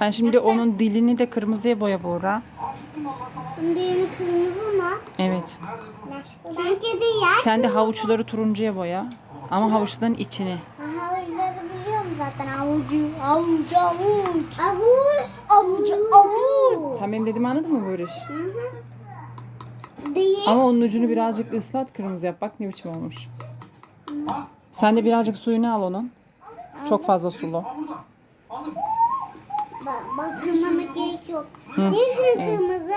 Sen şimdi onun dilini de kırmızıya boya Buğra. Bunun yeni kırmızı mı? Evet. Çünkü diğer Sen de havuçları turuncuya boya. Ama havuçların içini. havuçları biliyorum zaten. Avucu, avuç, avuç. Avuç, avuç, avuç. Sen benim dediğimi anladın mı Barış? Hı hı. Değil. Ama onun ucunu birazcık ıslat kırmızı yap. Bak ne biçim olmuş. Sen de birazcık suyunu al onun. Çok fazla sulu. Bak, batırmama gerek yok. Nesini kırmızı?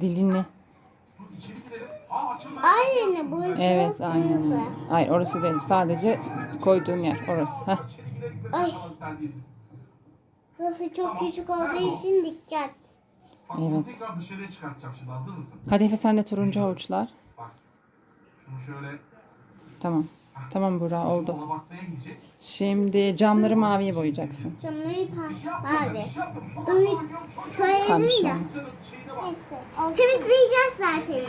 Dilini. Aynı burası Evet aynen. Hayır orası değil. Sadece koyduğum yer orası. Heh. Ay. Burası çok küçük olduğu için dikkat. Bak bunu Evet. tekrar dışarıya çıkartacağım şimdi. Hazır mısın? Hadi Efe sen de turuncu havuçlar. Bak. Şunu şöyle Tamam. Tamam şimdi oldu. Şimdi camları maviye boyayacaksın. Camları şey mavi. bir şey şu ya. Neyse. Temizleyeceğiz zaten.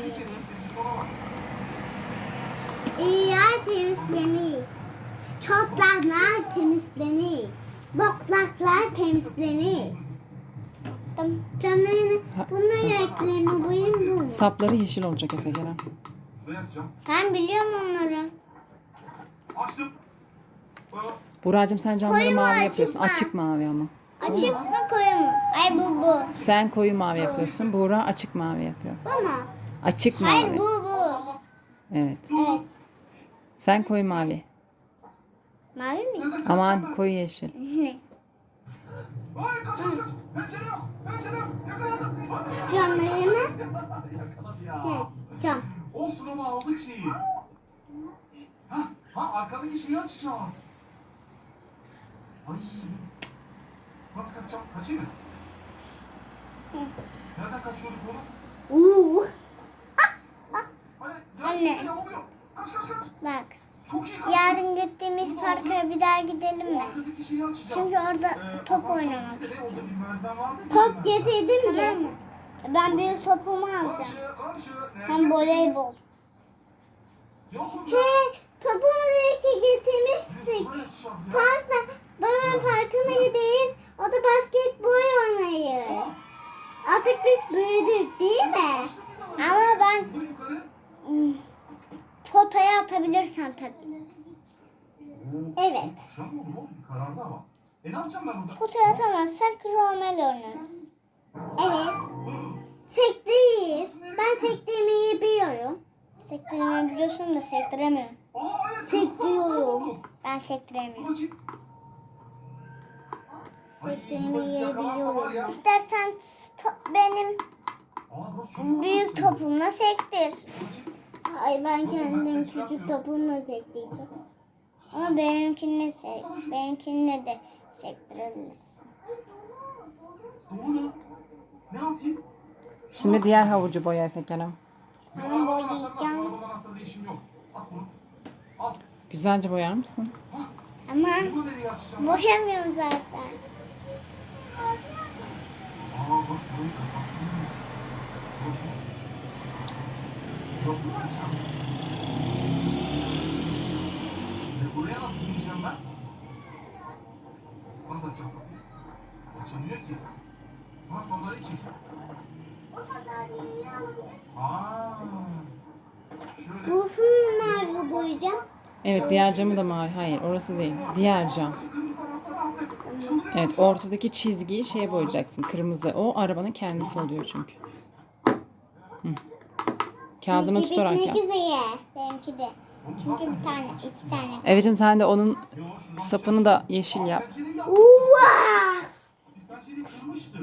İyi yer temizlenir. Çatlaklar temizlenir. Doklaklar temizlenir. Tamam. Camlarını bunları ekleyelim boyayım bunu. Sapları yeşil olacak Efe Kerem. Ben biliyorum onları. Açtım. Bak. Buğra'cığım sen camları Koyu mu, mavi açık yapıyorsun. mı? Açık mavi ama. Açık mı koyu mu? Ay bu bu. Sen koyu mavi yapıyorsun. Buğra açık mavi yapıyor. Bu mu? Açık Hayır mavi. bu bu. Evet. Evet. Sen koyu mavi. Mavi mi? Aman koyu yeşil. Ay kaç kaç kaç. Pencere yok. Pencere yok. Yakaladım. Hadi. Camlarını. Yakaladı ya. Hı, Cam. Olsun ama aldık şeyi. Ha, ha arkadaki şeyi açacağız. Ay. Nasıl kaçacağım? Kaçayım mı? Nereden kaçıyorduk oğlum? Uuu. Anne. Şey. Kaç kaç kaç. Bak. Çok iyi kaçtın. Yarın gittiğimiz parka bir daha gidelim mi? Arkadaki şeyi açacağız. Çünkü orada Ee, top asansör oynamak bir de orada bir merdiven vardı ya, Top merdiven. getirdim tamam mı? Ben büyük topumu alacağım. Komşu, komşu, Hem neredesin? voleybol. Yok mu? He, topumuzu getirmiştik. Parkta, babam parkına gideriz. O da basketbol oynayır. Artık biz büyüdük değil mi? Ama ben potaya atabilirsem tabii. Evet. Karardı ama. E ne yapacağım ben burada? Potaya atamazsak kromel oynarız. Evet. Sekteyiz. Ben sektirmeyi biliyorum. Sektirmeyi biliyorsun da sektiremiyorum. Sektiriyorum. Ben sektiremiyorum. bakayım. Ay, Sektirmeyi burası yakalarsa var ya. biliyorum. İstersen to- benim büyük topumla sektir. Ay ben kendim küçük topumla sekleyeceğim. Ama benimkini sek, benimkini de sektirebilirsin. Şimdi diğer havucu boya Efe Kerem. Ya, Ama arabanın anahtarı boyayacağım. lazım, arabanın anahtarıyla işim yok. At bunu. Al. Güzelce boyar mısın? Ama nereye açacağım? boşamıyorum zaten. Aa bak burayı kapattım. Nasıl açacağım? Ve buraya nasıl gireceğim ben? Nasıl açacağım kapıyı? Açılmıyor ki. Sana sandalye çek. O sandalyeyi alabilirsin. Aa. Şöyle. Bulsun nerede boyayacağım? Evet diğer camı da mavi. Hayır orası değil. Diğer cam. Evet ortadaki çizgiyi şeye boyayacaksın. Kırmızı. O arabanın kendisi oluyor çünkü. Hı. Kağıdını Benimki tutarak bitmek yap. üzere. Benimki de. Çünkü bir tane, iki tane. Eve'cim sen de onun sapını da yeşil yap. Uva! Biz pencereyi kırmıştık.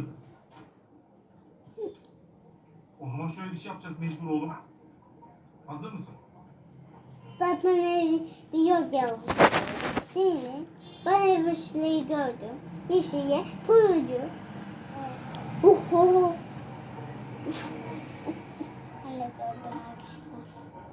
O zaman şöyle bir şey yapacağız mecbur oğlum. Hazır mısın? Zaten ev bir yok yavrum. Değil mi? Ben ev ışığı gördüm. Yeşile, turuncu. Uhu. Ben de gördüm arkadaşlar.